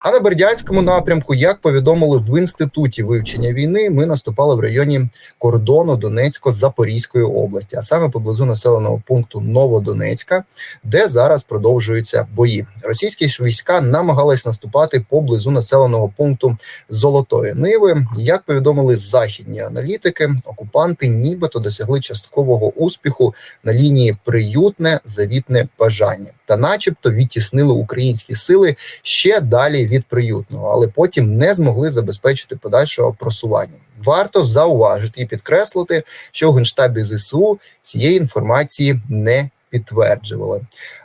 А на Бердянському напрямку, як повідомили в інституті вивчення війни, ми наступали в районі кордону Донецько-Запорізької області, а саме поблизу населеного пункту Новодонецька, де зараз продовжуються бої. Російські війська намагались наступати поблизу населеного пункту Золотої Ниви. Як повідомили західні аналітики, окупанти нібито досягли часткового успіху на лінії приютне завітне бажання, та, начебто, відтіснили українські сили ще далі від приютного, але потім не змогли забезпечити подальшого просування. Варто зауважити і підкреслити, що в генштабі зсу цієї інформації не підтверджували.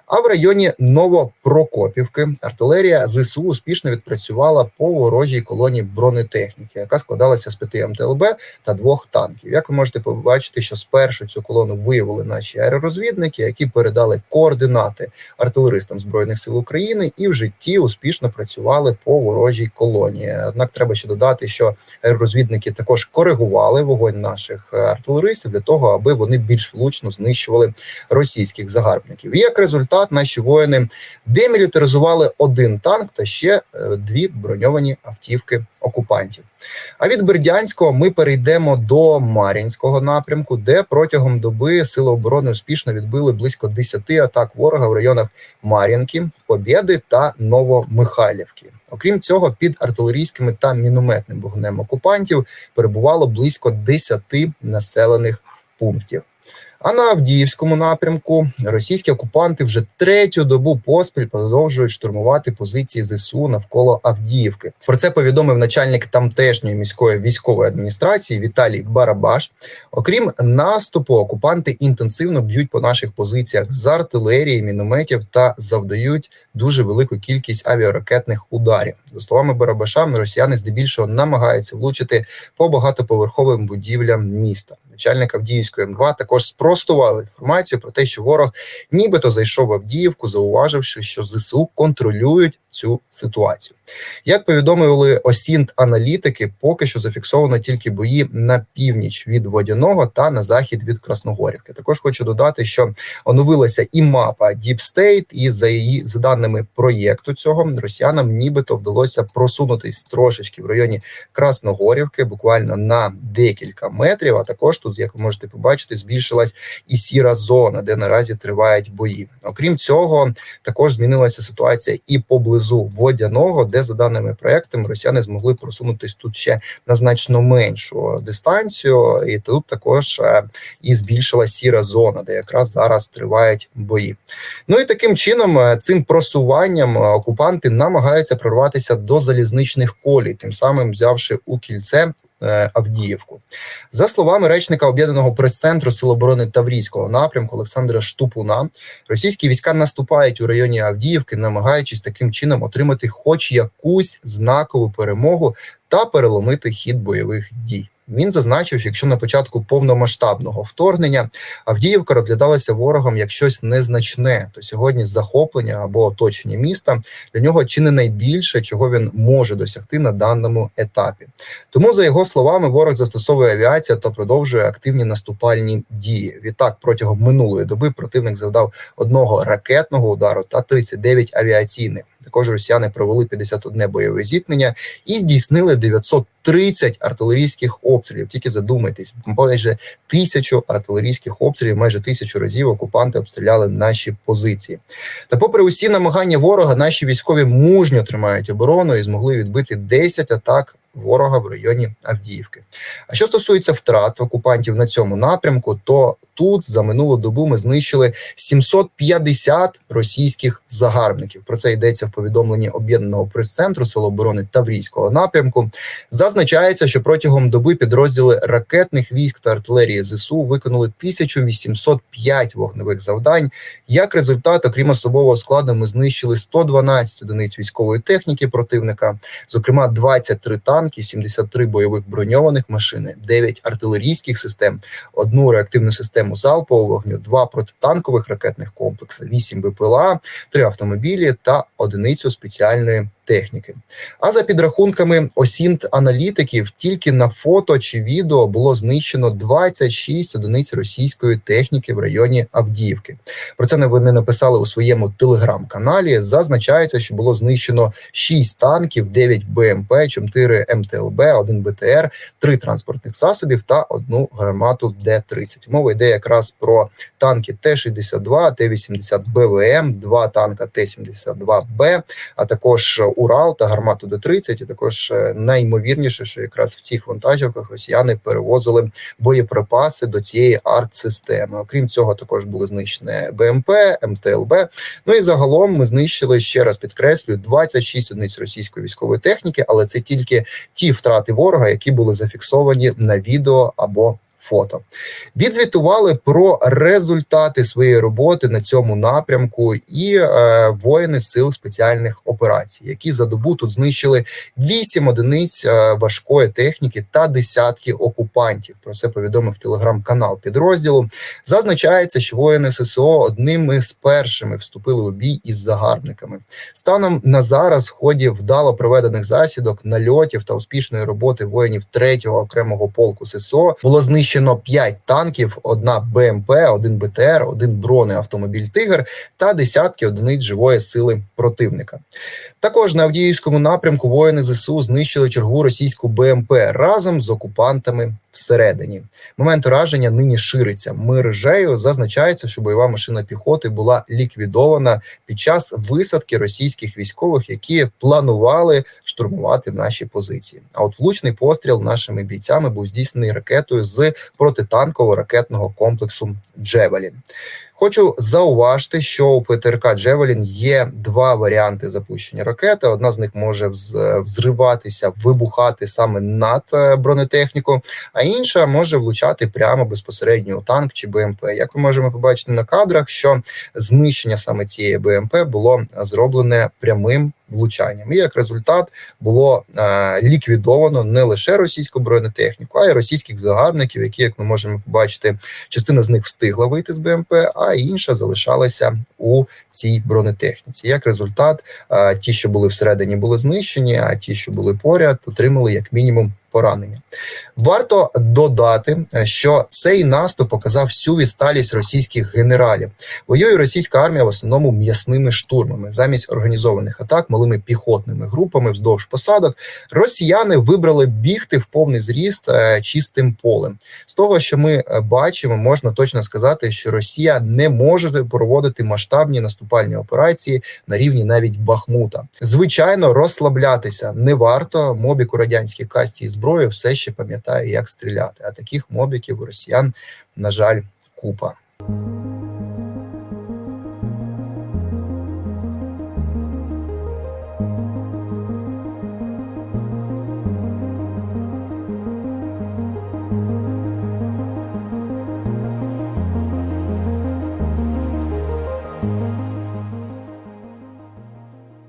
А в районі Новопрокопівки артилерія ЗСУ успішно відпрацювала по ворожій колонії бронетехніки, яка складалася з п'яти МТЛБ та двох танків. Як ви можете побачити, що спершу цю колону виявили наші аеророзвідники, які передали координати артилеристам збройних сил України і в житті успішно працювали по ворожій колонії. Однак треба ще додати, що аеророзвідники також коригували вогонь наших артилеристів для того, аби вони більш влучно знищували російських загарбників. І як результат наші воїни демілітаризували один танк та ще е, дві броньовані автівки окупантів. А від Бердянського ми перейдемо до Мар'їнського напрямку, де протягом доби сили оборони успішно відбили близько 10 атак ворога в районах Мар'їнки, Побєди та Новомихайлівки. Окрім цього, під артилерійськими та мінометним вогнем окупантів перебувало близько 10 населених пунктів. А на Авдіївському напрямку російські окупанти вже третю добу поспіль продовжують штурмувати позиції зсу навколо Авдіївки. Про це повідомив начальник тамтешньої міської військової адміністрації Віталій Барабаш. Окрім наступу, окупанти інтенсивно б'ють по наших позиціях з артилерії, мінометів та завдають дуже велику кількість авіаракетних ударів. За словами Барабаша, росіяни здебільшого намагаються влучити по багатоповерховим будівлям міста. Начальник Авдіївської М2 також спростував інформацію про те, що ворог нібито зайшов в Авдіївку, зауваживши, що ЗСУ контролюють цю ситуацію. Як повідомили осінт аналітики, поки що зафіксовано тільки бої на північ від водяного та на захід від Красногорівки. Також хочу додати, що оновилася і мапа Deep State, і за її за даними проєкту цього росіянам, нібито вдалося просунутись трошечки в районі Красногорівки, буквально на декілька метрів. А також тут, як ви можете побачити, збільшилась і сіра зона, де наразі тривають бої. Окрім цього, також змінилася ситуація і поблизу водяного, де за даними проектами росіяни змогли просунутись тут ще на значно меншу дистанцію, і тут також е, і збільшила сіра зона, де якраз зараз тривають бої. Ну і таким чином, е, цим просуванням окупанти намагаються прорватися до залізничних колій, тим самим взявши у кільце Е, Авдіївку. За словами речника об'єднаного прес-центру Сил оборони Таврійського напрямку Олександра Штупуна, російські війська наступають у районі Авдіївки, намагаючись таким чином отримати хоч якусь знакову перемогу та переломити хід бойових дій. Він зазначив, що якщо на початку повномасштабного вторгнення Авдіївка розглядалася ворогом як щось незначне, то сьогодні захоплення або оточення міста для нього чи не найбільше, чого він може досягти на даному етапі. Тому, за його словами, ворог застосовує авіація та продовжує активні наступальні дії. Відтак, протягом минулої доби противник завдав одного ракетного удару та 39 авіаційних. Також росіяни провели 51 бойове зіткнення і здійснили 930 артилерійських обстрілів. Тільки задумайтесь, майже тисячу артилерійських обстрілів, майже тисячу разів окупанти обстріляли наші позиції. Та, попри усі намагання ворога, наші військові мужньо тримають оборону і змогли відбити 10 атак ворога в районі Авдіївки. А що стосується втрат окупантів на цьому напрямку, то тут за минулу добу ми знищили 750 російських загарбників. Про це йдеться в повідомленні об'єднаного прес-центру Сил оборони Таврійського напрямку. Зазначається, що протягом доби підрозділи ракетних військ та артилерії ЗСУ виконали 1805 вогневих завдань. Як результат, окрім особового складу, ми знищили 112 одиниць військової техніки противника, зокрема 23 танки, 73 бойових броньованих машини, 9 артилерійських систем, одну реактивну систему залпового вогню, два протитанкових ракетних комплекси, 8 БПЛА, 3 автомобілі та одиницю спеціальної техніки. А за підрахунками осінт аналітиків, тільки на фото чи відео було знищено 26 одиниць російської техніки в районі Авдіївки. Про це вони написали у своєму телеграм-каналі. Зазначається, що було знищено 6 танків, 9 БМП, 4 МТЛБ, 1 БТР, 3 транспортних засобів та одну гармату Д-30. Мова йде якраз про танки Т-62, Т-80 БВМ, два танка Т-72Б, а також Урал та гармату Д-30. І також е, найімовірніше, що якраз в цих вантажівках росіяни перевозили боєприпаси до цієї арт-системи. Окрім цього, також були знищені БМП, МТЛБ. Ну і загалом ми знищили ще раз підкреслюю 26 одиниць російської військової техніки, але це тільки ті втрати ворога, які були зафіксовані на відео або фото. Відзвітували про результати своєї роботи на цьому напрямку і е, воїни сил спеціальних операцій, які за добу тут знищили 8 одиниць е, важкої техніки та десятки окупантів. Про це повідомив телеграм-канал підрозділу. Зазначається, що воїни ССО одними з першими вступили у бій із загарбниками. Станом на зараз, в ході вдало проведених засідок, нальотів та успішної роботи воїнів 3-го окремого полку ССО було знищено 5 танків, одна БМП, один БТР, один бронеавтомобіль Тигр та десятки одиниць живої сили противника. Також на Авдіївському напрямку воїни ЗСУ знищили чергу російську БМП разом з окупантами всередині. Момент ураження нині шириться. Мережею зазначається, що бойова машина піхоти була ліквідована під час висадки російських військових, які планували штурмувати наші позиції. А от влучний постріл нашими бійцями був здійснений ракетою з протитанково-ракетного комплексу Джевелін. Хочу зауважити, що у ПТРК Джевелін є два варіанти запущення ракети. Одна з них може взриватися, вибухати саме над е, бронетехніку, а інша може влучати прямо безпосередньо у танк чи БМП. Як ми можемо побачити на кадрах, що знищення саме цієї БМП було зроблене прямим влучанням. І як результат було е, ліквідовано не лише російську бронетехніку, а й російських загарбників, які, як ми можемо побачити, частина з них встигла вийти з БМП, а інша залишалася у цій бронетехніці. Як результат, е, ті, що були всередині, були знищені, а ті, що були поряд, отримали як мінімум поранення. Варто додати, що цей наступ показав всю відсталість російських генералів. Воює російська армія в основному м'ясними штурмами, замість організованих атак малими піхотними групами вздовж посадок. Росіяни вибрали бігти в повний зріст е, чистим полем. З того, що ми е, бачимо, можна точно сказати, що Росія не може проводити масштабні наступальні операції на рівні навіть Бахмута. Звичайно, розслаблятися не варто. Мобік у радянській касті зброї зброю все ще пам'ятає, як стріляти. А таких мобіків у росіян, на жаль, купа.